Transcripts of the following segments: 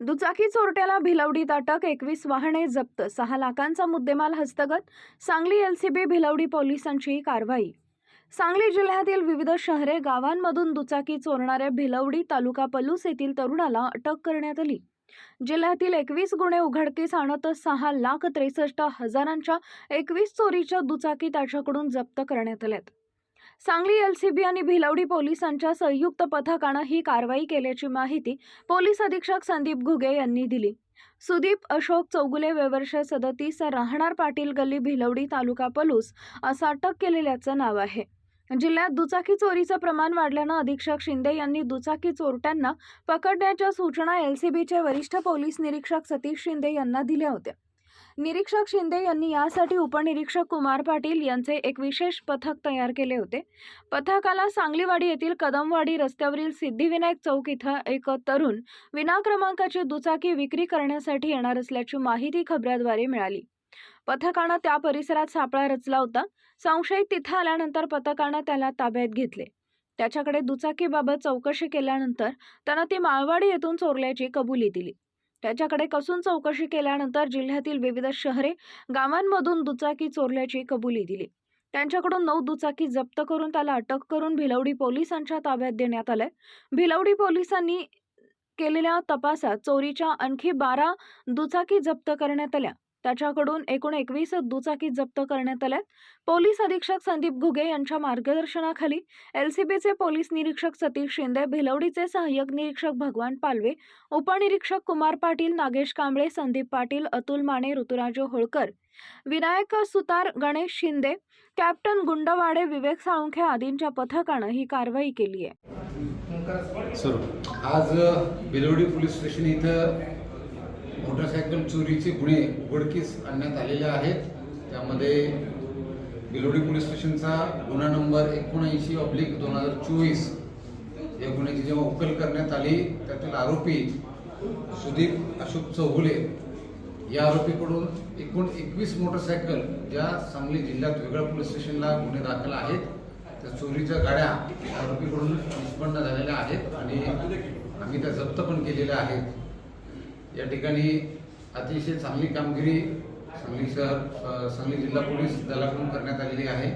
दुचाकी चोरट्याला भिलवडीत अटक एकवीस वाहने जप्त सहा लाखांचा मुद्देमाल हस्तगत सांगली एलसीबी भिलवडी पोलिसांची कारवाई. सांगली जिल्ह्यातील विविध शहरे गावांमधून दुचाकी चोरणाऱ्या भिलवडी तालुका पलूस येथील तरुणाला अटक करण्यात आली. जिल्ह्यातील एकवीस गुन्हे उघडकीस आणत सहा लाख त्रेसष्ट हजारांच्या एकवीस चोरीच्या दुचाकी त्याच्याकडून जप्त करण्यात आल्यात. सांगली एलसीबी आणि भिलवडी पोलिसांच्या संयुक्त पथकानं ही कारवाई केल्याची माहिती पोलीस अधीक्षक संदीप घुगे यांनी दिली. सुदीप अशोक चौगुले वेवर्ष सदतीस राहणार पाटील गल्ली भिलवडी तालुका पलूस असं अटक केलेल्याचं नाव आहे. जिल्ह्यात दुचाकी चोरीचं प्रमाण वाढल्यानं अधीक्षक शिंदे यांनी दुचाकी चोरट्यांना पकडण्याच्या सूचना एलसीबीचे वरिष्ठ पोलीस निरीक्षक सतीश शिंदे यांना दिल्या होत्या. निरीक्षक शिंदे यांनी यासाठी उपनिरीक्षक कुमार पाटील यांचे एक विशेष पथक तयार केले होते. पथकाला सांगलीवाडी येथील कदमवाडी रस्त्यावरील सिद्धिविनायक चौक इथं एक तरुण विना क्रमांकाची दुचाकी विक्री करण्यासाठी येणार असल्याची माहिती खबऱ्याद्वारे मिळाली. पथकानं त्या परिसरात सापळा रचला होता. संशयित तिथं आल्यानंतर पथकानं त्याला ताब्यात घेतले. त्याच्याकडे दुचाकीबाबत चौकशी केल्यानंतर त्यानं ती माळवाडी येथून चोरल्याची कबुली दिली. त्याच्याकडे कसून चौकशी केल्यानंतर जिल्ह्यातील विविध शहरे गावांमधून दुचाकी चोरल्याची कबुली दिली. त्यांच्याकडून नऊ दुचाकी जप्त करून त्याला अटक करून भिलवडी पोलिसांच्या ताब्यात देण्यात आलंय. भिलवडी पोलिसांनी केलेल्या तपासात चोरीच्या आणखी बारा दुचाकी जप्त करण्यात आल्या. त्याच्याकडून एकूण एकवीस दुचाकी जप्त करण्यात आल्या पोलीस अधीक्षक संदीप घुगे यांच्या मार्गदर्शनाखाली एलसीबीचे पोलीस निरीक्षक सतीश शिंदे भिलवडीचे सहाय्यक निरीक्षक भगवान पालवे उपनिरीक्षक कुमार पाटील नागेश कांबळे संदीप पाटील अतुल माने ऋतुराज होळकर विनायक सुतार गणेश शिंदे कॅप्टन गुंडवाडे विवेक साळुंखे आदींच्या पथकानं ही कारवाई केली आहे आज भिलवडी पोलीस स्टेशन इथं चोरीचे गुन्हे उघडकीस आणण्यात आलेले आहेत. त्यामध्ये बिलोडी पोलीस स्टेशनचा गुन्हा नंबर एकोणऐंशी ऑब्लिक दोन हजार चोवीस या गुन्ह्याची जेव्हा उकल करण्यात आली त्यातील आरोपी सुदीप अशोक चौगुले या आरोपीकडून एकूण एकवीस मोटरसायकल ज्या सांगली जिल्ह्यात वेगळ्या पोलीस स्टेशनला गुन्हे दाखल आहेत. त्या चोरीच्या गाड्या आरोपीकडून निष्पन्न झालेल्या आहेत आणि आम्ही त्या जप्त पण केलेल्या आहेत. या ठिकाणी अतिशय चांगली कामगिरी सांगली शहर सांगली जिल्हा पोलीस दलाकडून करण्यात आलेली आहे.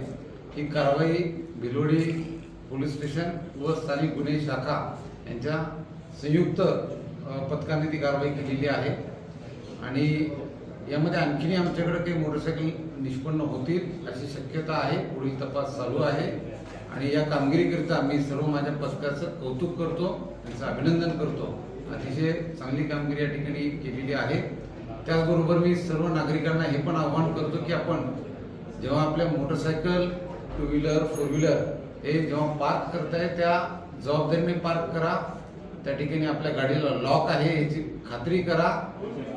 ही कारवाई भिलोडी पोलीस स्टेशन व स्थानिक गुन्हे शाखा यांच्या संयुक्त पथकाने ती कारवाई केलेली आहे. आणि यामध्ये आणखीनही आमच्याकडे काही मोटरसायकल निष्पन्न होतील अशी शक्यता आहे पुढील तपास चालू आहे. आणि या कामगिरीकरिता मी सर्व माझ्या पथकाचं कौतुक करतो त्यांचं अभिनंदन करतो. अतिशय चांगली कामगिरी या ठिकाणी केलेली आहे. त्याचबरोबर मी सर्व नागरिकांना हे पण आव्हान करतो की आपण जेव्हा आपल्या motorcycle two wheeler four wheeler हे जेव्हा पार्क करताय त्या जबाबदारीने पार्क करा. त्या ठिकाणी आपल्या गाडीला लॉक आहे याची खात्री करा.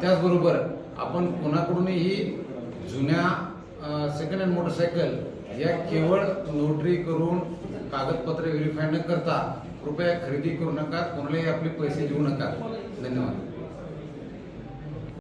त्याचबरोबर आपण कोणाकडूनही जुन्या सेकंड हँड मोटरसायकल या केवळ नोटरी करून कागदपत्र व्हेरीफाय न करता कृपया खरेदी करू नका. कोणालाही आपले पैसे देऊ नका. धन्यवाद.